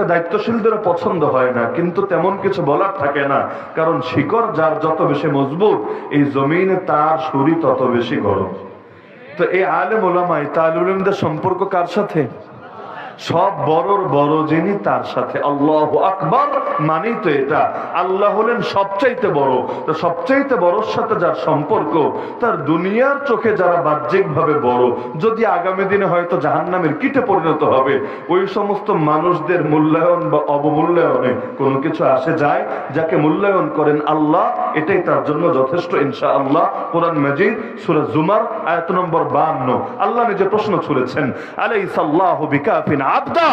এটা দায়িত্বশীলদের পছন্দ হয় না, কিন্তু তেমন কিছু বলার থাকে না। কারণ শিকড় যার যত বেশি মজবুত, এই জমিনে তার শরীর তত বেশি গরম। তো এই আলেম ওলামাই তালুলিমদের সম্পর্ক কার সাথে? সব বড়র বড় যিনি তার সাথে আল্লাহ আকবর মানেই তো এটা। আল্লাহ হলেন সবচাইতে বড়। তো সবচাইতে বড়র সাথে যার সম্পর্ক, তার দুনিয়ার চোখে যারা বাহ্যিক ভাবে বড়, যদি আগামী দিনে হয়তো জাহান্নামের কিটে পরিণত হবে, ওই সমস্ত মানুষদের মূল্যায়ন বা অবমূল্যায়নে কোনো কিছু আসে যায়, যাকে মূল্যায়ন করেন আল্লাহ, এটাই তার জন্য যথেষ্ট ইনশা আল্লাহ কোরআন মাজিদ, সুরা জুমার, আয়াত নম্বর বান্ন আল্লাহ নিজে প্রশ্ন ছুড়েছেন আলাই সাল্লাহ বিকাফিন আবদা,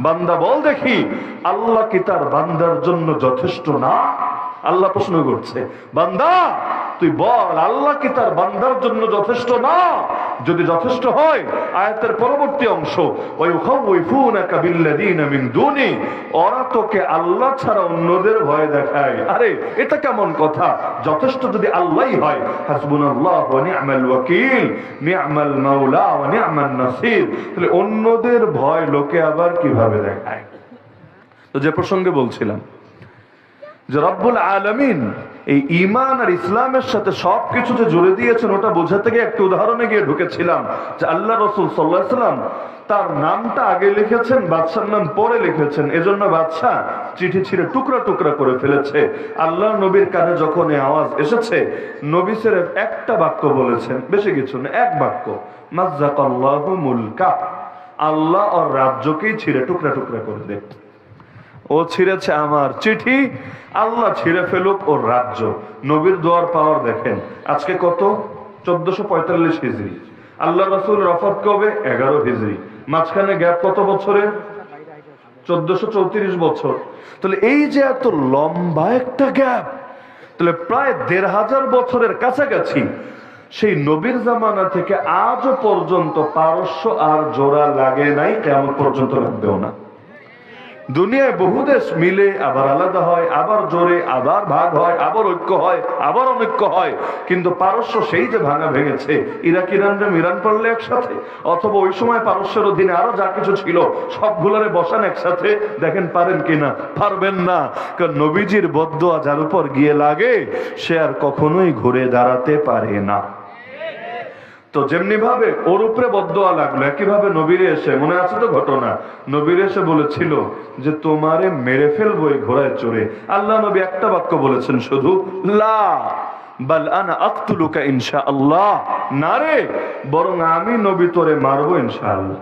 বান্দা বল দেখি, আল্লাহ কি তার বান্দার জন্য যথেষ্ট না? আল্লাহ প্রশ্ন করছে, বান্দা তুই বল, আল্লাহ কি তার বান্দার জন্য যথেষ্ট না? যদি যথেষ্ট হয়, আয়াতের পরবর্তী অংশ ওরা তোকে আল্লাহ ছাড়া অন্যদের ভয় দেখায়। আরে, এটা কেমন কথা? যথেষ্ট যদি আল্লাহই হয়, হাসবুনাল্লাহু ওয়া ওয়াকিল, নি'মাল মাওলা ওয়া নি'মান নাসির, তাহলে অন্যদের ভয় লোকে আবার কীভাবে দেখায়? তো যে প্রসঙ্গে বলছিলাম যে রব্বুল আলমিন এই ইমান আর ইসলামের সাথে সবকিছু যে জুড়ে দিয়েছেন, ওটা বোঝাতে গিয়ে একটা উদাহরণে গিয়ে ঢুকেছিলাম যে আল্লাহ রসুল সাল্লাহ সাল্লাহাম তার নামটা আগে লিখেছেন, বাদশার নাম পরে লিখেছেন। এজন্য বাদশাহ চিঠি ছিঁড়ে টুকরা টুকরা করে ফেলেছে। আল্লাহ নবীর কানে যখন এই আওয়াজ এসেছে, নবী সেরেফ একটা বাক্য বলেছেন, বেশি কিছু না, এক বাক্য, মাজ্জাকাল্লাহু মুলকা। আল্লাহ ওর রাজ্যকেই ছিঁড়ে টুকরা টুকরা করে দেয়। ও ছিঁড়েছে আমার চিঠি। আল্লাহ ছিঁড়ে ফেলুক ওর রাজ্য। নবীর দোয়ার পাওয়ার দেখেন। আজকে কত? চোদ্দশো পঁয়তাল্লিশ হিজড়ি আল্লাহ রসুল রফত কবে? এগারো হিজড়ি মাঝখানে গ্যাপ কত বছরের চোদ্দশো চৌত্রিশ বছর। তাহলে এই যে এত লম্বা একটা গ্যাপ, তাহলে প্রায় দেড় হাজার বছরের কাছাকাছি, সেই নবীর জামানা থেকে আজও পর্যন্ত পারস্য আর জোড়া লাগে নাই কেমন পর্যন্ত লাগবেও না। দুনিয়ায় বহু দেশ মিলে আবার আলাদা হয়, আবার জোরে, আবার ভাগ হয়, আবার ঐক্য হয়, আবার অনৈক্য হয়। কিন্তু পারস্য সেই যে ভাঙা ভেঙেছে, ইরাক ইরানরা মিরান পড়লে একসাথে। অথবা ওই সময় পারস্যের অধীনে আরও যা কিছু ছিল, সবগুলোরে বসান একসাথে। দেখেন পারেন কিনা? পারবেন না। কারণ নবীজির বদ্ধ যার উপর গিয়ে লাগে, সে আর কখনোই ঘুরে দাঁড়াতে পারে না। তো যেমনি ভাবে ওর উপরে বদোয়া লাগল, একইভাবে নবীরে এসে, মনে আছে তো ঘটনা? নবীরে এসে বলেছিল যে, তোমারে মেরে ফেলব এই ঘোড়ায় চড়ে। আল্লাহ নবী একটা বাক্য বলেছেন শুধু, লা না রে, বরং আমি নবী তোরে মারবো ইনশা আল্লাহ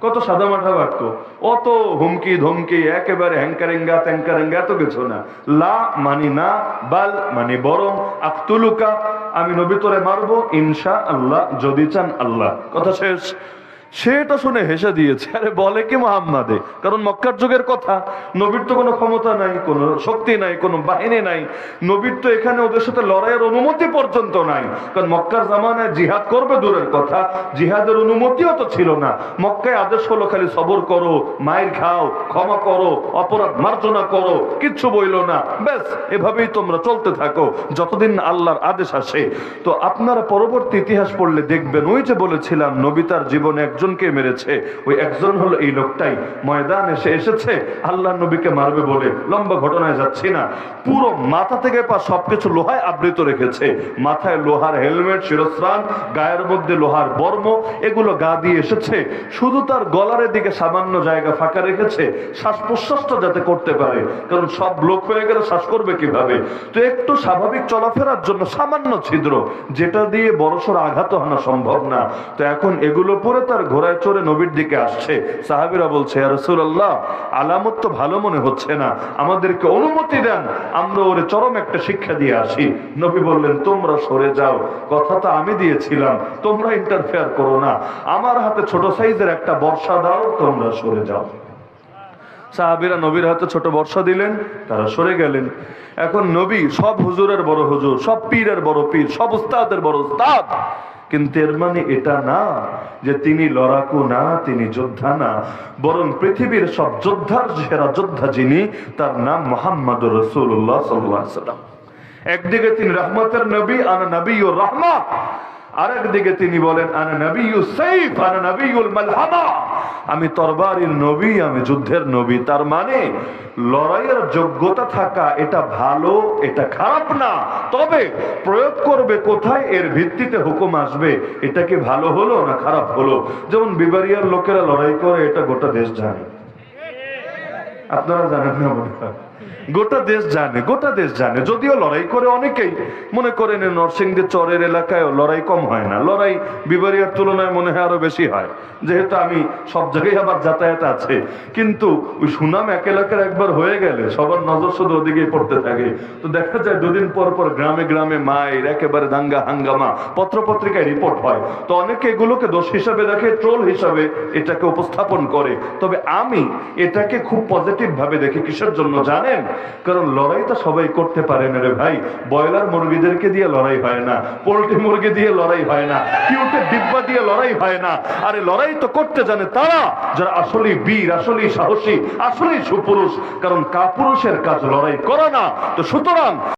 কত সাদা মাঠা বাক্য। অত হুমকি ধমকি, একেবারে হ্যাঙ্কারেঙ্গা ত্যাঙ্কারেঙ্গা এত কিছু না। লা মানি না, বাল মানি বরং আক্তুলুকা, আমি নবী তোরে মারবো, ইনশা আল্লাহ, যদি চান আল্লাহ। কথা শেষ। সেটা শুনে হেসে দিয়েছে। আরে বলে কি মোহাম্মদে? কারণ মক্কার যুগের কথা, নবীর তো কোনো ক্ষমতা নাই, কোনো শক্তি নাই, কোনো বাহিনী নাই। নবীর তো এখানে ওদের সাথে লড়াইয়ের অনুমতি পর্যন্ত নাই। কারণ মক্কার জামানায় জিহাদ করবে দূরের কথা, জিহাদের অনুমতিও তো ছিল না। মক্কায় আদেশ হলো খালি সবর করো, মায়ের খাও, ক্ষমা করো, অপরাধ মার্জনা করো, কিচ্ছু বইলো না। ব্যাস, এভাবেই তোমরা চলতে থাকো, যতদিন আল্লাহর আদেশ আসে। তো আপনারা পরবর্তী ইতিহাস পড়লে দেখবেন, ওই যে বলেছিলাম, নবী তার জীবনে একজনকে মেরেছে। ওই একজন হলো এই লোকটাই। ময়দান এসে এসেছে, আল্লাহ নবীকে মারবে বলে। লম্বা ঘটনায় যাচ্ছি না। পুরো মাথা থেকে পা সবকিছু লোহায় আবৃত রেখেছে। মাথায় লোহার হেলমেট, শিরস্ত্রাণ, গায়ের মধ্যে লোহার বর্ম, এগুলো গা দিয়ে এসেছে। শুধু তার গলারের দিকে সামান্য জায়গা ফাঁকা রেখেছে শ্বাস প্রশ্বাসটা যাতে করতে পারে। কারণ সব লোক হয়ে গেলে শ্বাস করবে কীভাবে? তো একটু স্বাভাবিক চলাফেরার জন্য সামান্য ছিদ্র, যেটা দিয়ে বড়সড় আঘাত হানা সম্ভব না। তো এখন এগুলো পরে তার ঘোড়ায় চড়ে নবীর দিকে আসছে। সাহাবিরা বলছে রসুল্লাহ আলামত তো ভালো মনে হচ্ছে না। আমাদেরকে অনুমতি দেন, আমরা ওরে চরম একটা শিক্ষা দিয়ে আসি। নবী বললেন, তোমরা সরে যাও। কথা তো আমি দিয়েছিলাম, তোমরা ইন্টারফেয়ার করো না। আমার হাতে ছোট সাইজের একটা বর্ষা দাও, তোমরা সরে যাও। সাহাবিরা নবীর হাতে ছোট বর্ষা দিলেন, তারা সরে গেলেন। এখন নবী সব হুজুরের বড় হুজুর, সব পীরের বড় পীর, সব উস্তাদের বড় উস্তাদ। কিন্তু এর মানে এটা না যে তিনি লড়াকু না, তিনি যোদ্ধা না। বরং পৃথিবীর সব যোদ্ধার সেরা যোদ্ধা যিনি, তার নাম মোহাম্মদ রসুল্লাহ সাল্লাম একদিকে তিনি রহমতের নবী, আনা নবী ও রহমা। আরেকদিকে তিনি বলেন, আনা নবী সৈফ আনা নবী মালহামা। আমি তরবারির নবী, আমি যুদ্ধের নবী। তার মানে লড়াইয়ের যোগ্যতা থাকা এটা ভালো, এটা খারাপ না। তবে প্রয়োগ করবে কোথায়? এর ভিত্তিতে হুকুম আসবে। এটা কি ভালো হলো না খারাপ হলো? যেমন বিবারিয়ার লোকেরা লড়াই করে, এটা গোটা দেশ জানে। আপনারা জানেন না মনে হয়। গোটা দেশ জানে, গোটা দেশ জানে। যদিও লড়াই করে অনেকেই মনে করেন এই চরের এলাকায় লড়াই কম হয় না। লড়াই বিবারিয়ার তুলনায় মনে হয় আরও বেশি হয়। যেহেতু আমি সব জায়গায় আবার যাতায়াত আছে। কিন্তু ওই সুনাম এক এলাকার একবার হয়ে গেলে সবার নজর শুধু ওদিকেই পড়তে থাকে। তো দেখা যায় দুদিন পর পর গ্রামে গ্রামে মায়ের একেবারে দাঙ্গা হাঙ্গামা পত্র পত্রিকায় রিপোর্ট হয়। তো অনেকে এগুলোকে দোষ হিসাবে দেখে, ট্রোল হিসাবে এটাকে উপস্থাপন করে। তবে আমি এটাকে খুব পজিটিভ ভাবে দেখি। কিসের জন্য জানেন কারণ লড়াই তো সবাই করতে পারে না রে ভাই। ব্রয়লার মুরগিদেরকে দিয়ে লড়াই হয় না, পোল্ট্রি মুরগি দিয়ে লড়াই হয় না, কিউটের ডিব্বা দিয়ে লড়াই হয় না। আরে লড়াই তো করতে জানে তারা যারা আসলেই বীর, আসলেই সাহসী, আসলেই সুপুরুষ। কারণ কাপুরুষের কাজ লড়াই করে না। তো সুতরাং